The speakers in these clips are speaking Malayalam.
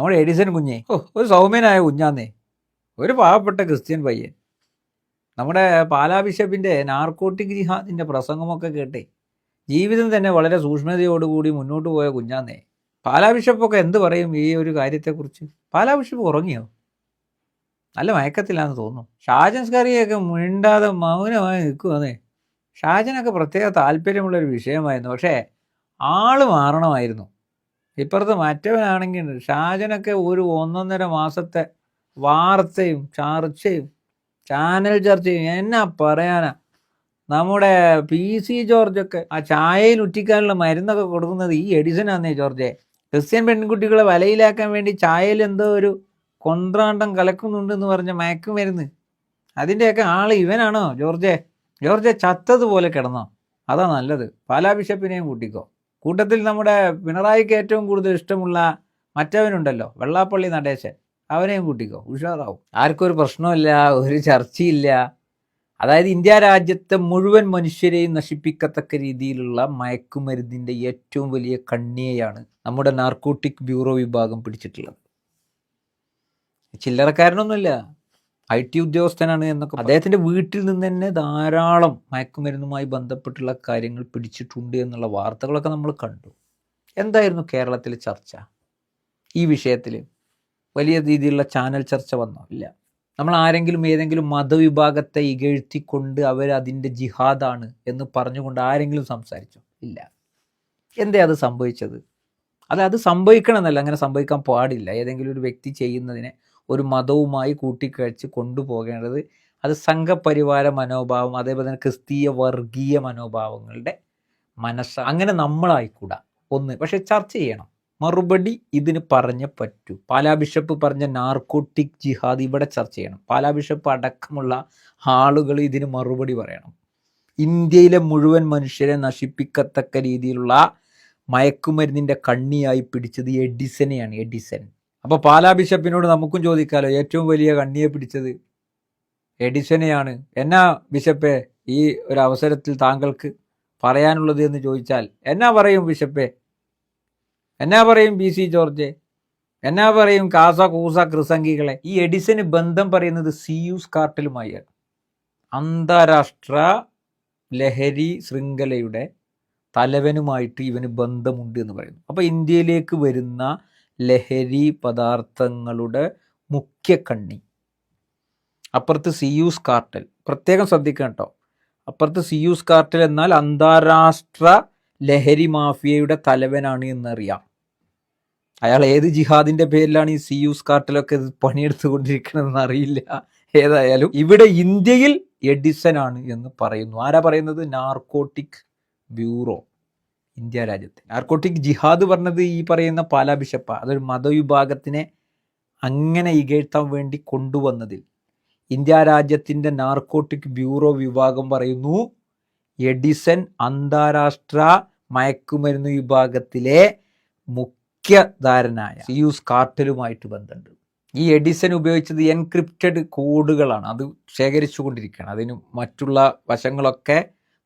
നമ്മുടെ എഡിസൺ കുഞ്ഞെ. ഓ ഒരു സൗമ്യനായ കുഞ്ഞാന്നേ. ഒരു പാവപ്പെട്ട ക്രിസ്ത്യൻ പയ്യൻ. നമ്മുടെ പാലാ ബിഷപ്പിന്റെ നാർക്കോട്ടിക് ജിഹാദിന്റെ പ്രസംഗമൊക്കെ കേട്ടേ. ജീവിതം തന്നെ വളരെ സൂക്ഷ്മതയോടുകൂടി മുന്നോട്ട് പോയ കുഞ്ഞാന്നേ. പാലാ ബിഷപ്പൊക്കെ എന്ത് പറയും ഈ ഒരു കാര്യത്തെക്കുറിച്ച്? പാലാ ബിഷപ്പ് ഉറങ്ങിയോ? നല്ല മയക്കത്തിലാന്ന് തോന്നുന്നു. ഷാജൻ സ്കറിയൊക്കെ മിണ്ടാതെ മൗനമായി നിൽക്കുവാന്നേ. ഷാജനൊക്കെ പ്രത്യേക താല്പര്യമുള്ളൊരു വിഷയമായിരുന്നു. പക്ഷേ ആൾ മാറണമായിരുന്നു. ഇപ്പുറത്ത് മറ്റവനാണെങ്കിൽ ഷാജനൊക്കെ ഒരു ഒന്നൊന്നര മാസത്തെ വാർത്തയും ചർച്ചയും ചാനൽ ചർച്ചയും എന്നാ പറയാനാ? നമ്മുടെ പി സി ജോർജൊക്കെ ആ ചായയിൽ ഉറ്റിക്കാനുള്ള മരുന്നൊക്കെ കൊടുക്കുന്നത് ഈ എഡിസനാന്നേ ജോർജെ. ക്രിസ്ത്യൻ പെൺകുട്ടികളെ വലയിലാക്കാൻ വേണ്ടി ചായയിൽ എന്തോ ഒരു കൊന്ത്രാണ്ടം കലക്കുന്നുണ്ടെന്ന് പറഞ്ഞ മയക്കുമരുന്ന്. അതിന്റെയൊക്കെ ആൾ ഇവനാണോ ജോർജെ? ജോർജെ ചത്തതുപോലെ കിടന്നോ? അതാ നല്ലത്. പാലാ ബിഷപ്പിനെയും കൂട്ടിക്കോ. കൂട്ടത്തിൽ നമ്മുടെ പിണറായിക്ക് ഏറ്റവും കൂടുതൽ ഇഷ്ടമുള്ള മറ്റവനുണ്ടല്ലോ വെള്ളാപ്പള്ളി നടേശൻ. അവനെയും കൂട്ടിക്കോ. ഉഷാറാവും. ആർക്കും ഒരു പ്രശ്നമില്ല ഒരു ചർച്ചയില്ല അതായത് ഇന്ത്യ രാജ്യത്തെ മുഴുവൻ മനുഷ്യരെയും നശിപ്പിക്കത്തക്ക രീതിയിലുള്ള മയക്കുമരുന്നിന്റെ ഏറ്റവും വലിയ കണ്ണിയെയാണ് നമ്മുടെ നാർക്കോട്ടിക് ബ്യൂറോ വിഭാഗം പിടിച്ചിട്ടുള്ളത്. ചില്ലറക്കാരനൊന്നുമില്ല. ഐ ടി ഉദ്യോഗസ്ഥനാണ് എന്നൊക്കെ അദ്ദേഹത്തിന്റെ വീട്ടിൽ നിന്ന് തന്നെ ധാരാളം മയക്കുമരുന്നുമായി ബന്ധപ്പെട്ടുള്ള കാര്യങ്ങൾ പിടിച്ചിട്ടുണ്ട് എന്നുള്ള വാർത്തകളൊക്കെ നമ്മൾ കണ്ടു. എന്തായിരുന്നു കേരളത്തിലെ ചർച്ച? ഈ വിഷയത്തിൽ വലിയ രീതിയിലുള്ള ചാനൽ ചർച്ച വന്നോ? ഇല്ല. നമ്മൾ ആരെങ്കിലും ഏതെങ്കിലും മതവിഭാഗത്തെ ഇകഴ്ത്തിക്കൊണ്ട് അവർ അതിന്റെ ജിഹാദാണ് എന്ന് പറഞ്ഞുകൊണ്ട് ആരെങ്കിലും സംസാരിച്ചോ? ഇല്ല. എന്തേ അത് സംഭവിച്ചത്? അല്ല അത് സംഭവിക്കണമെന്നല്ല. അങ്ങനെ സംഭവിക്കാൻ പാടില്ല. ഏതെങ്കിലും ഒരു വ്യക്തി ചെയ്യുന്നതിനെ ഒരു മതവുമായി കൂട്ടിക്കഴിച്ച് കൊണ്ടുപോകേണ്ടത് അത് സംഘപരിവാര മനോഭാവം അതേപോലെ തന്നെ ക്രിസ്തീയ വർഗീയ മനോഭാവങ്ങളുടെ മനസ്സ് അങ്ങനെ നമ്മളായിക്കൂടാ. ഒന്ന് പക്ഷെ ചർച്ച ചെയ്യണം. മറുപടി ഇതിന് പറഞ്ഞ പറ്റൂ. പാലാ ബിഷപ്പ് പറഞ്ഞ നാർക്കോട്ടിക് ജിഹാദ് ഇവിടെ ചർച്ച ചെയ്യണം. പാലാ ബിഷപ്പ് അടക്കമുള്ള ആളുകൾ ഇതിന് മറുപടി പറയണം. ഇന്ത്യയിലെ മുഴുവൻ മനുഷ്യരെ നശിപ്പിക്കത്തക്ക രീതിയിലുള്ള മയക്കുമരുന്നിന്റെ കണ്ണിയായി പിടിച്ചത് എഡിസനെയാണ്. എഡിസൺ. അപ്പോൾ പാലാ ബിഷപ്പിനോട് നമുക്കും ചോദിക്കാലോ ഏറ്റവും വലിയ കണ്ണിയെ പിടിച്ചത് എഡിസനെയാണ്. എന്നാ ബിഷപ്പെ ഈ ഒരു അവസരത്തിൽ താങ്കൾക്ക് പറയാനുള്ളത് എന്ന് ചോദിച്ചാൽ എന്നാ പറയും ബിഷപ്പെ? എന്നാ പറയും ബി സി ജോർജ്? എന്നാ പറയും കാസ കൂസ കൃസംഗികളെ ഈ എഡിസന് ബന്ധം പറയുന്നത് സിയൂസ് കാർട്ടലുമായാണ് അന്താരാഷ്ട്ര ലഹരി ശൃംഖലയുടെ തലവനുമായിട്ട് ഇവന് ബന്ധമുണ്ട് എന്ന് പറയുന്നു. അപ്പോൾ ഇന്ത്യയിലേക്ക് വരുന്ന ലഹരി പദാർത്ഥങ്ങളുടെ മുഖ്യ കണ്ണി. അപ്പുറത്ത് സിയൂസ് കാർട്ടൽ. പ്രത്യേകം ശ്രദ്ധിക്കണം കേട്ടോ. അപ്പുറത്ത് സിയൂസ് കാർട്ടൽ എന്നാൽ അന്താരാഷ്ട്ര ലഹരി മാഫിയയുടെ തലവനാണ് എന്നറിയാം. അയാൾ ഏത് ജിഹാദിന്റെ പേരിലാണ് ഈ സിയൂസ് കാർട്ടലൊക്കെ ഇത് പണിയെടുത്തുകൊണ്ടിരിക്കണമെന്ന് അറിയില്ല. ഏതായാലും ഇവിടെ ഇന്ത്യയിൽ എഡിസൺ ആണ് എന്ന് പറയുന്നു. ആരാ പറയുന്നത്? Narcotic bureau. ഇന്ത്യ രാജ്യത്ത്. നാർക്കോട്ടിക് ജിഹാദ് പറഞ്ഞത് ഈ പറയുന്ന പാലാ ബിഷപ്പ. അതൊരു മതവിഭാഗത്തിനെ അങ്ങനെ ഇകഴ്ത്താൻ വേണ്ടി കൊണ്ടുവന്നതിൽ ഇന്ത്യ രാജ്യത്തിന്റെ നാർക്കോട്ടിക് ബ്യൂറോ വിഭാഗം പറയുന്നു എഡിസൺ അന്താരാഷ്ട്ര മയക്കുമരുന്ന് വിഭാഗത്തിലെ മുഖ്യധാരനായ സിയൂസ് കാർട്ടലുമായിട്ട് ബന്ധമുണ്ട്. ഈ എഡിസൺ ഉപയോഗിച്ചത് എൻക്രിപ്റ്റഡ് കോഡുകളാണ്. അത് ശേഖരിച്ചു കൊണ്ടിരിക്കുകയാണ് അതിന് മറ്റുള്ള വശങ്ങളൊക്കെ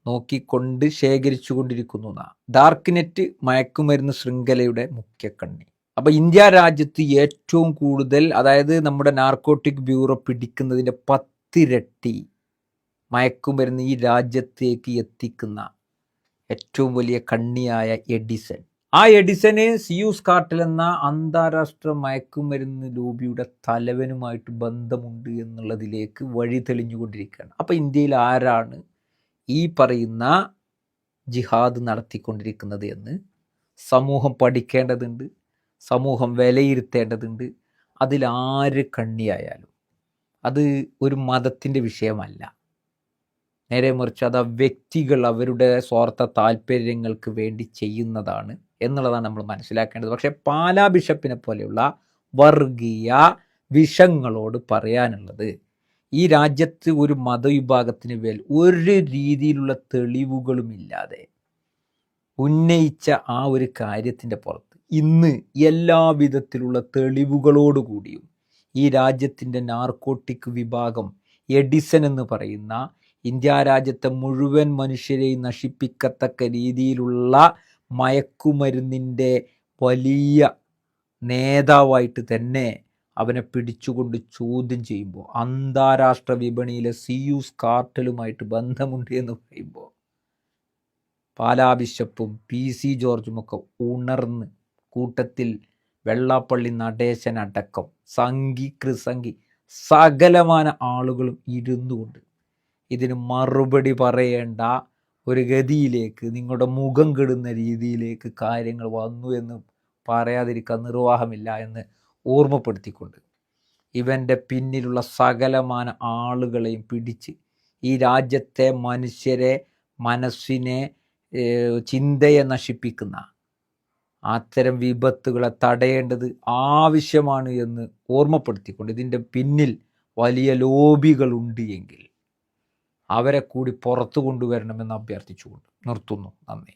നോക്കിക്കൊണ്ട് ശേഖരിച്ചു കൊണ്ടിരിക്കുന്നു ഡാർക്ക് നെറ്റ് മയക്കുമരുന്ന് ശൃംഖലയുടെ മുഖ്യ കണ്ണി അപ്പൊ ഇന്ത്യ രാജ്യത്ത് ഏറ്റവും കൂടുതൽ അതായത് നമ്മുടെ നാർക്കോട്ടിക് ബ്യൂറോ പിടിക്കുന്നതിന്റെ പത്തിരട്ടി മയക്കുമരുന്ന് ഈ രാജ്യത്തേക്ക് എത്തിക്കുന്ന ഏറ്റവും വലിയ കണ്ണിയായ എഡിസൺ. ആ എഡിസന് സിയൂസ് കാർട്ടൽ എന്ന അന്താരാഷ്ട്ര മയക്കുമരുന്ന് ലോബിയുടെ തലവനുമായിട്ട് ബന്ധമുണ്ട് എന്നുള്ളതിലേക്ക് വഴി തെളിഞ്ഞുകൊണ്ടിരിക്കുകയാണ് അപ്പോൾ ഇന്ത്യയിൽ ആരാണ് ഈ പറയുന്ന ജിഹാദ് നടത്തിക്കൊണ്ടിരിക്കുന്നത് എന്ന് സമൂഹം പഠിക്കേണ്ടതുണ്ട് സമൂഹം വിലയിരുത്തേണ്ടതുണ്ട്. അതിലാര് കണ്ണിയായാലും അത് ഒരു മതത്തിന്റെ വിഷയമല്ല. നേരെ മറിച്ച് അത് ആ വ്യക്തികൾ അവരുടെ സ്വാർത്ഥ താല്പര്യങ്ങൾക്ക് വേണ്ടി ചെയ്യുന്നതാണ് എന്നുള്ളതാണ് നമ്മൾ മനസ്സിലാക്കേണ്ടത്. പക്ഷേ പാലാ ബിഷപ്പിനെ പോലെയുള്ള വർഗീയ വിഷങ്ങളോട് പറയാനുള്ളത് ഈ രാജ്യത്ത് ഒരു മതവിഭാഗത്തിന് മേൽ ഒരു രീതിയിലുള്ള തെളിവുകളുമില്ലാതെ ഉന്നയിച്ച ആ ഒരു കാര്യത്തിന്റെ പുറത്ത് ഇന്ന് എല്ലാ വിധത്തിലുള്ള തെളിവുകളോടുകൂടിയും ഈ രാജ്യത്തിന്റെ നാർക്കോട്ടിക് വിഭാഗം എഡിസൺ എന്ന് പറയുന്ന ഇന്ത്യ രാജ്യത്തെ മുഴുവൻ മനുഷ്യരെയും നശിപ്പിക്കത്തക്ക രീതിയിലുള്ള മയക്കുമരുന്നിന്റെ വലിയ നേതാവായിട്ട് തന്നെ അവനെ പിടിച്ചുകൊണ്ട് ചോദ്യം ചെയ്യുമ്പോൾ അന്താരാഷ്ട്ര വിപണിയിലെ സിയൂസ് കാർട്ടലുമായിട്ട് ബന്ധമുണ്ട് എന്ന് പറയുമ്പോൾ പാലാ ബിഷപ്പും പി സി ജോർജുമൊക്കെ ഉണർന്ന് കൂട്ടത്തിൽ വെള്ളാപ്പള്ളി നടേശൻ അടക്കം സംഘി കൃസംഘി സകലമാന ആളുകളും ഇരുന്നുകൊണ്ട് ഇതിന് മറുപടി പറയേണ്ട ഒരു ഗതിയിലേക്ക് നിങ്ങളുടെ മുഖം കെടുന്ന രീതിയിലേക്ക് കാര്യങ്ങൾ വന്നു എന്ന് പറയാതിരിക്കാൻ നിർവാഹമില്ല എന്ന് ഓർമ്മപ്പെടുത്തിക്കൊണ്ട് ഇവന്റെ പിന്നിലുള്ള സകലമാന ആളുകളെയും പിടിച്ച് ഈ രാജ്യത്തെ മനുഷ്യരെ മനസ്സിനെ ചിന്തയെ നശിപ്പിക്കുന്ന അത്തരം വിപത്തുകളെ തടയേണ്ടത് ആവശ്യമാണ് എന്ന് ഓർമ്മപ്പെടുത്തിക്കൊണ്ട് ഇതിന്റെ പിന്നിൽ വലിയ ലോബികളുണ്ട് എങ്കിൽ അവരെ കൂടി പുറത്തു കൊണ്ടുവരണമെന്ന് അഭ്യർത്ഥിച്ചുകൊണ്ട് നിർത്തുന്നു. നന്ദി.